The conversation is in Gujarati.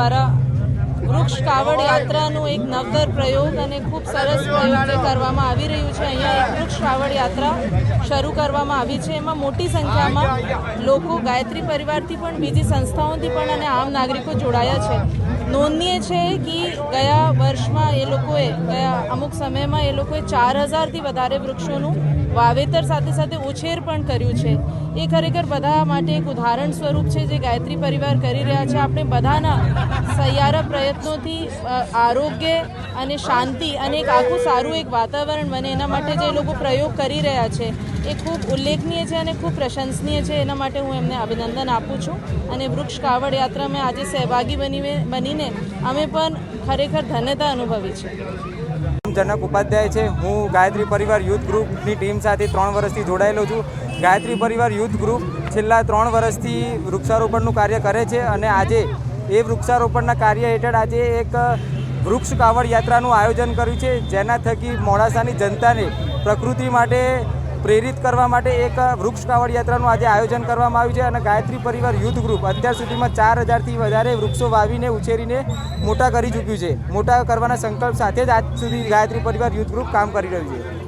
દ્વારા વૃક્ષ કાવડ યાત્રાનું એક નવતર પ્રયોગ અને ખૂબ સરસ પ્રયોગ કરવામાં આવી રહ્યું છે. અહીંયા એક વૃક્ષ કાવડ યાત્રા શરૂ કરવામાં આવી છે. એમાં મોટી સંખ્યામાં લોકો, ગાયત્રી પરિવારથી પણ, બીજી સંસ્થાઓથી પણ અને આમ નાગરિકો જોડાયા છે. નોંધનીય છે કે ગયા વર્ષમાં એ લોકોએ, ગયા અમુક સમયમાં એ લોકોએ ચાર હજારથી વધારે વૃક્ષોનું વાવેતર સાથે સાથે ઉછેર પણ કર્યું છે. એ ખરેખર બધા માટે એક ઉદાહરણ સ્વરૂપ છે જે ગાયત્રી પરિવાર કરી રહ્યા છે. આપણે બધાના સહિયારા પ્રયત્નોથી આરોગ્ય અને શાંતિ અને એક આખું સારું એક વાતાવરણ બને એના માટે જે લોકો પ્રયોગ કરી રહ્યા છે એ ખૂબ ઉલ્લેખનીય છે અને ખૂબ પ્રશંસનીય છે. એના માટે હું એમને અભિનંદન આપું છું અને વૃક્ષ કાવડ યાત્રામાં આજે સહભાગી બની બનીને અમે પણ ખરેખર ધન્યતા અનુભવી છે. જનક ઉપાધ્યાય છે. હું ગાયત્રી પરિવાર યુથ ગ્રુપની ટીમ સાથે ત્રણ વર્ષથી જોડાયેલો છું. ગાયત્રી પરિવાર યુથ ગ્રુપ છેલ્લા ત્રણ વર્ષથી વૃક્ષારોપણનું કાર્ય કરે છે અને આજે એ વૃક્ષારોપણના કાર્ય હેઠળ આજે એક વૃક્ષ કાવડ યાત્રાનું આયોજન કર્યું છે. જેના થકી મોડાસાની જનતાને પ્રકૃતિ માટે પ્રેરિત કરવા માટે એક વૃક્ષ કાવડ યાત્રાનું આજે આયોજન કરવામાં આવ્યું છે અને ગાયત્રી પરિવાર યુથ ગ્રુપ અત્યાર સુધીમાં ચાર હજારથી વધારે વૃક્ષો વાવીને ઉછેરીને મોટા કરી ચૂક્યું છે. મોટા કરવાના સંકલ્પ સાથે જ આજ સુધી ગાયત્રી પરિવાર યુથ ગ્રુપ કામ કરી રહ્યું છે.